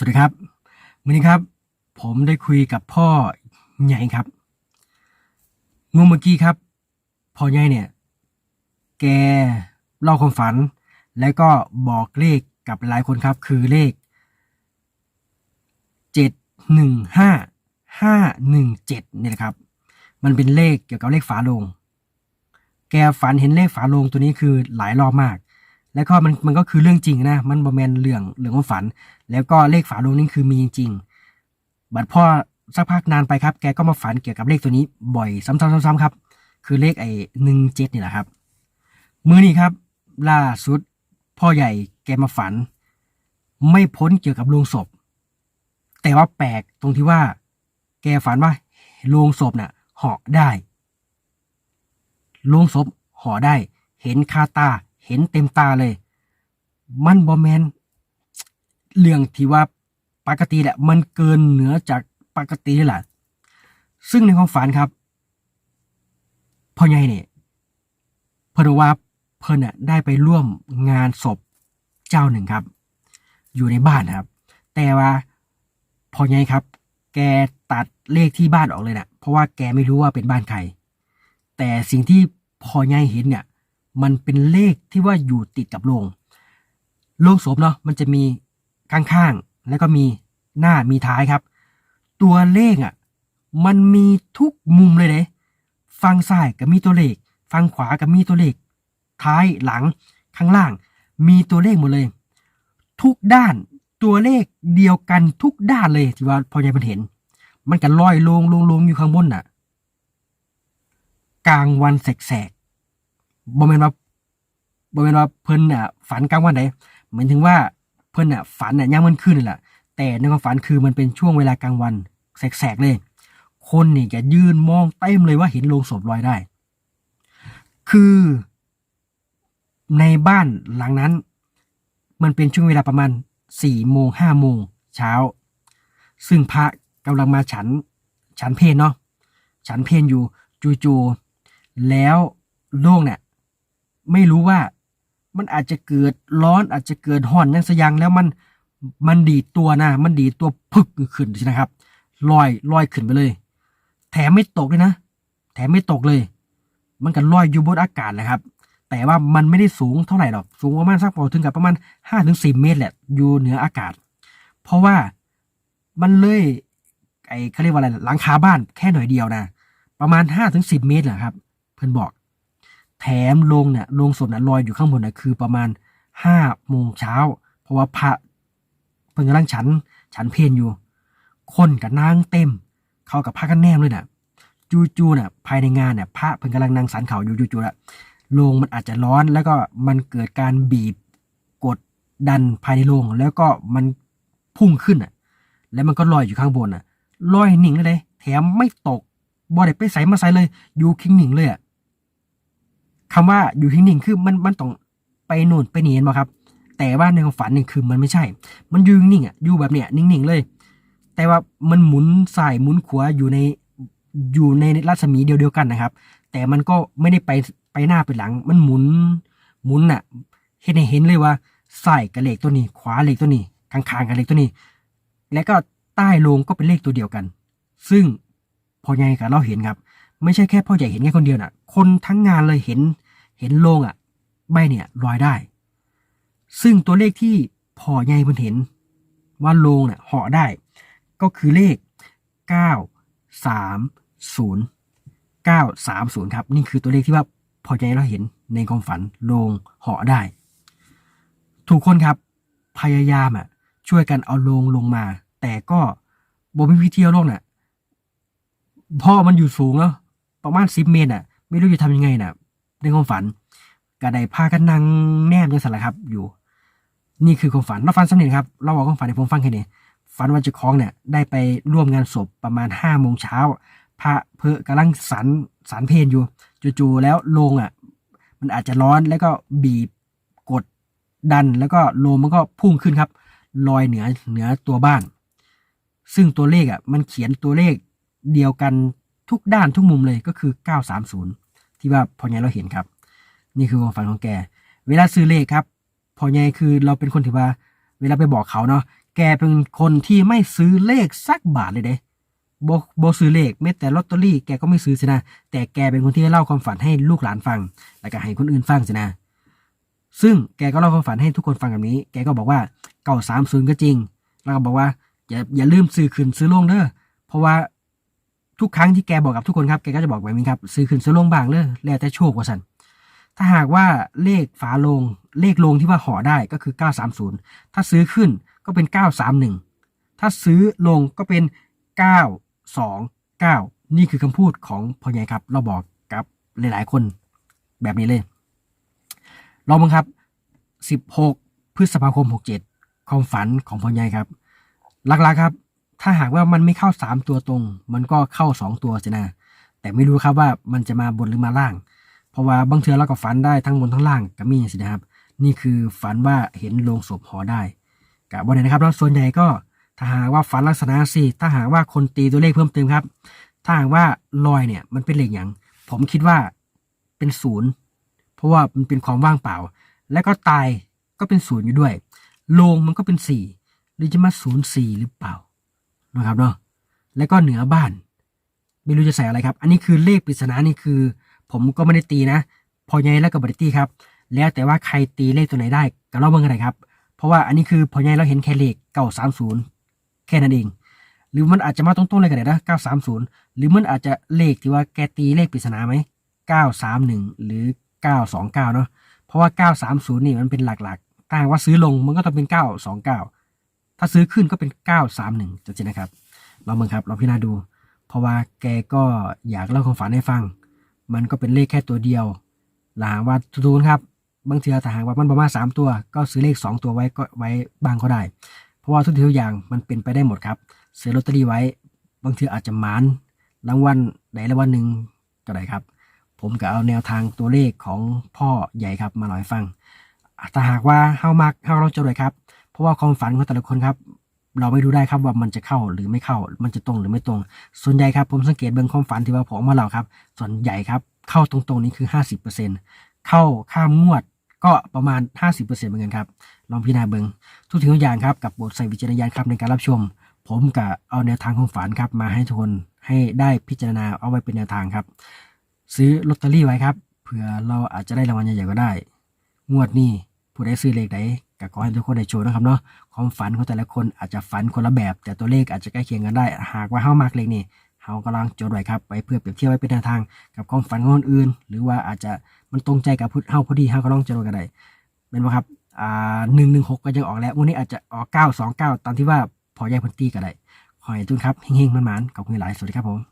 วัสดีครับวันนี้ครับ ผมได้คุยกับพ่อใหญ่ครับเมื่อเมื่อกี้ครับ พ่อใหญ่เนี่ย แกเล่าความฝัน แล้วก็บอกเลขกับหลายคนครับ คือเลขเจ็ดหนึ่งห้าห้าหนึ่งเจ็ดนี่แหละครับ มันเป็นเลขเกี่ยวกับเลขฝาโลง แกฝันเห็นเลขฝาโลงตัวนี้คือหลายรอบมาก แล้วก็มันมันก็คือเรื่องจริงนะ มันบอแมนเรื่องเรื่องของฝัน แล้วก็เลขฝาโลงนี่คือมีจริงๆบัดพ่อสักพักนานไปครับ แกก็มาฝันเกี่ยวกับเลขตัวนี้บ่อยซ้ำๆๆครับ คือเลขไอ้หนึ่งเจ็ดนี่แหละครับ มือนี้ครับ ล่าสุดพ่อใหญ่แกมาฝัน ไม่พ้นเกี่ยวกับโลงศพ แต่ว่าแปลกตรงที่ว่า แกฝันว่าโลงศพน่ะเหาะได้โลงศพห่อได้ เห็นคาตา เห็นเต็มตาเลย มันบอแมนเรื่องที่ว่าปกติแหละ มันเกินเหนือจากปกติแหละซึ่งในความฝันครับพ่อใหญ่เนี่ยเพิ่นว่าเพิ่นน่ะได้ไปร่วมงานศพเจ้าหนึ่งครับ อยู่ในบ้านนะครับ แต่ว่าพ่อใหญ่ครับ แกตัดเลขที่บ้านออกเลยนะเพราะว่าแกไม่รู้ว่าเป็นบ้านใคร แต่สิ่งที่พ่อใหญ่เห็นเนี่ย มันเป็นเลขที่ว่าอยู่ติดกับโรงโรงศพเนาะมันจะมีข้างๆแล้วก็มีหน้ามีท้ายครับ ตัวเลขอะมันมีทุกมุมเลยเด้ฝั่งซ้ายก็มีตัวเลขฝั่งขวาก็มีตัวเลข ท้ายหลังข้างล่าง มีตัวเลขหมดเลย ทุกด้านตัวเลขเดียวกันทุกด้านเลยที่ว่าพอใหญ่มันเห็น มันก็ลอยลงลงลงอยู่ข้างบนน่ะ กลางวันแสก บ่แม่นว่าบ่แม่นว่าเพิ่นน่ะฝันกลางวันไหนหมายถึงว่าเพิ่นน่ะฝันน่ะย่ามมันขึ้นนี่แหละแต่ในความฝันคือมันเป็นช่วงเวลากลางวันแสกๆเลย คนนี่จะยืนมองเต็มเลยว่าเห็นโลงศพลอยได้ คือในบ้านหลังนั้น มันเป็นช่วงเวลาประมาณสี่โมงห้าโมงเช้า ซึ่งพระกำลังมาฉัน ฉันเพลเนาะฉันเพลอยู่จู่ๆแล้วโลกเนี่ย ไม่รู้ว่ามันอาจจะเกิดร้อนอาจจะเกิดห่อนยังสยังแล้วมันมันดีดตัวนะ มันดีดตัวพึกขึ้นใช่นะครับลอยลอยขึ้นไปเลย แถมไม่ตกเลยนะ แถมไม่ตกเลย มันก็ลอยอยู่บนอากาศแหละครับ แต่ว่ามันไม่ได้สูงเท่าไหร่หรอก สูงประมาณสักพอถึงกับประมาณห้าถึงสิบเมตรแหละ อยู่เหนืออากาศ เพราะว่ามันเลยไอ้เขาเรียกว่าอะไรหลังคาบ้านแค่หน่อยเดียวนะ ประมาณห้าถึงสิบเมตรแหละครับ เพื่อนบอก แถมลงเนี่ยลงศพน่ะลอยอยู่ข้างบนน่ะคือประมาณห้าโมงเช้า เพราะว่าพระเพิ่งกำลังฉันฉันเพลนอยู่ คนกับนางเต็ม เขากับพระกันแนมเลยน่ะจู่ๆน่ะภายในงานเนี่ยพระเพิ่งกำลังนั่งสันเขาอยู่จู่ๆน่ะโรงมันอาจจะร้อนแล้วก็มันเกิดการบีบกดดันภายในโรงแล้วก็มันพุ่งขึ้นอะ แล้วมันก็ลอยอยู่ข้างบนอะลอยหนิ่งเลย แถมไม่ตกบ่ได้ไปใส่มาใส่เลย อยู่คิงหนิ่งเลยอะ คำว่าอยู่คิงหนิ่งคือมันมันต้องไปโน่นไปนี่เห็นบ่ครับ แต่ว่าในความฝันนี่คือมันไม่ใช่ มันอยู่นิ่งๆอะอยู่แบบเนี้ยนิ่งๆเลย แต่ว่ามันหมุนซ้ายหมุนขวาอยู่ในอยู่ในรัศมีเดียวเดียวกันนะครับ แต่มันก็ไม่ได้ไปไปหน้าไปหลัง มันหมุนหมุนน่ะ เห็นให้เห็นเลยว่าซ้ายกับเลขตัวนี้ ขวาเลขตัวนี้ข้างๆกับเลขตัวนี้ และก็ใต้โลงก็เป็นเลขตัวเดียวกัน ซึ่งพอใหญ่กับเราเห็นครับ ไม่ใช่แค่พ่อใหญ่เห็นแค่คนเดียวน่ะ คนทั้งงานเลยเห็นเห็นโลงอะใบเนี่ยลอยได้ ซึ่งตัวเลขที่พ่อใหญ่เพิ่นเห็น ว่าโลงเนี่ยเหาะได้ ก็คือเลข 9 3 0 9 3 0ครับนี่คือตัวเลขที่ว่าพอใจเราเห็นในความฝันโลงเหาะได้ทุกคนครับพยายามอะช่วยกันเอาโลงลงมา แต่ก็บ่มีวิธีเอาลงน่ะพราะมันอยู่สูงเนาะ ประมาณสิบเมตรอะ ไม่รู้จะทำยังไงน่ะ ในความฝันก็ได้พากันนั่งแนมยังสั่นละครับ อยู่ นี่คือความฝันเราฝันสำเร็จครับ เราบอกความฝันให้ผมฟังแค่นี้ฝันว่าเจ้าของเนี่ย ได้ไปร่วมงานศพประมาณห้าโมงเช้าพระเพอกำลังสันสันเพลนอยู่จู่ๆแล้วโลงอะ มันอาจจะร้อนแล้วก็บีบกดดัน แล้วก็โลมมันก็พุ่งขึ้นครับ ลอยเหนือเหนือตัวบ้าน ซึ่งตัวเลขอะ มันเขียนตัวเลขเดียวกัน ทุกด้านทุกมุมเลยก็คือ 930 ที่ว่าพอใหญ่เราเห็นครับ นี่คือความฝันของแก เวลาซื้อเลขครับ พอใหญ่คือเราเป็นคนที่ว่า เวลาไปบอกเขาเนาะแกเป็นคนที่ไม่ซื้อเลขสักบาทเลยเด้บโบซื้อเลขแม้แต่ลอตเตอรี่แกก็ไม่ซื้อสินะ แต่แกเป็นคนที่เล่าความฝันให้ลูกหลานฟัง แล้วก็ให้คนอื่นฟังสินะ ซึ่งแกก็เล่าความฝันให้ทุกคนฟังแบบนี้ แกก็บอกว่าเก่าสามศูนย์ก็จริง แล้วก็บอกว่าอย่าอย่าลืมซื้อขึ้นซื้อลงเด้อ เพราะว่า ทุกครั้งที่แกบอกกับทุกคนครับแกก็จะบอกแบบนี้ครับ ซื้อขึ้นซื้อลงบางเลยแล้วแต่โชคว่าสันถ้าหากว่าเลขฝาโลงเลขโลงที่ว่าห่อได้ก็คือ 930 ถ้าซื้อขึ้นก็เป็น 931 ถ้าซื้อลงก็เป็น 929 นี่คือคำพูดของพ่อใหญ่ครับ เราบอกกับหลาย ๆ คนแบบนี้เลยลองมั้งครับ 16 พฤษภาคม 67 ความฝันของพ่อใหญ่ครับหลักๆครับ ถ้าหากว่ามันไม่เข้า3ตัวตรง มันก็เข้า2ตัวสินะ แต่ไม่รู้ครับว่ามันจะมาบนหรือมาล่าง เพราะว่าบางเทือเราก็ฝันได้ทั้งบนทั้งล่างก็มีสินะครับ นี่คือฝันว่าเห็นโลงศพหอได้กับวันไหนนะครับแล้วส่วนใหญ่ก็ถ้าหากว่าฝันลักษณะสี่ถ้าหากว่าคนตีตัวเลขเพิ่มเติมครับ ถ้าหากว่าลอยเนี่ยมันเป็นเลขอย่าง ผมคิดว่าเป็นศูนย์เพราะว่ามันเป็นความว่างเปล่า แล้วก็ตายก็เป็นศูนย์อยู่ด้วยโลงมันก็เป็นสี่หรือจะมาศูนย์สี่หรือเปล่า นะครับเนาะแล้วก็เหนือบ้าน ไม่รู้จะใส่อะไรครับ อันนี้คือเลขปริศนานี่คือ ผมก็ไม่ได้ตีนะ พอใหญ่แล้วก็บริตี้ครับ แล้วแต่ว่าใครตีเลขตัวไหนได้ก็เล่าเบิ่งกันหน่ครับ เพราะว่าอันนี้คือพอใหญ่เราเห็นแค่เลขเก้าสามศูนย์แค่นั้นเอง หรือมันอาจจะมาตรงๆเลยก็ได้นะเก้าสามศูนย์หรือมันอาจจะเลขที่ว่าแกตีเลขปริศนาไหมเก้าสามหนึ่งหรือเก้าสองเก้าเนาะเพราะว่าเก้าสามศูนย์นี่มันเป็นหลักๆถ้าว่าซื้อลงมันก็ต้องเป็นเก้าสองเก้า ถ้าซื้อขึ้นก็เป็นเก้าสามหนึ่งจะจริงนะครับลองเบิ่งครับลองพิจารณาดู เพราะว่าแกก็อยากเล่าความฝันให้ฟัง มันก็เป็นเลขแค่ตัวเดียวหลาว่าทุนครับบางทีถ้าหากว่ามันประมาณสามตัว ก็ซื้อเลขสองตัวไว้ก็ไว้บางก็ได้ เพราะว่าทุกทีทุกอย่างมันเป็นไปได้หมดครับซื้อลอตเตอรี่ไว้ บางทีอาจจะหมานรางวัลใดรางวัลหนึ่งก็ได้ครับ ผมก็เอาแนวทางตัวเลขของพ่อใหญ่ครับมาเล่าให้ฟังถ้าหากว่าเฮามักเฮาเราจะรวยครับ ราะว่าความฝันของแต่ละคนครับ เราไม่รู้ได้ครับว่ามันจะเข้าหรือไม่เข้า มันจะตรงหรือไม่ตรง ส่วนใหญ่ครับผมสังเกตเบื้องความฝันที่ว่าผมเอมาเล่าครับ ส่วนใหญ่ครับเข้าตรงๆนี้คือ 50%เข้าข้ามงวดก็ประมาณ 50%เหมือนกันครับ ลองพิจารณาเบิ้งทุกสิ่งทุกอย่างครับกับโปรดใส่วิจารณญาณครับในการรับชม ผมกับเอาแนวทางของฝันครับมาให้ทุกคนให้ได้พิจารณาเอาไว้เป็นแนวทางครับ ซื้อลอตเตอรี่ไว้ครับเผื่อเราอาจจะได้รางวัลใหญ่ๆก็ได้ งวดนี้ผู้ใดซื้อเลขใด ก็ขอให้ทุกคนได้โชว์นะครับเนาะความฝันของแต่ละคนอาจจะฝันคนละแบบ แต่ตัวเลขอาจจะใกล้เคียงกันได้ หากว่าเฮ้ามากเลขนี่เฮากำลังจดไว้ครับไปเพื่อเปรียบเทียบไว้เป็นแนวทางกับความฝันของคนอื่น หรือว่าอาจจะมันตรงใจกับพุทธเฮ้าพอดีเฮาก็ลองจดไว้ก็ได้เป็นไหมครับอ่าหนึ่งหนึ่งหกก็ยังออกแล้ววันนี้อาจจะออกเก้าสองเก้าตามที่ว่าพอแยกพันตีก็ได้ขอให้ทุกคนครับเฮงๆมันๆขอบคุณหลายสวัสดีครับผม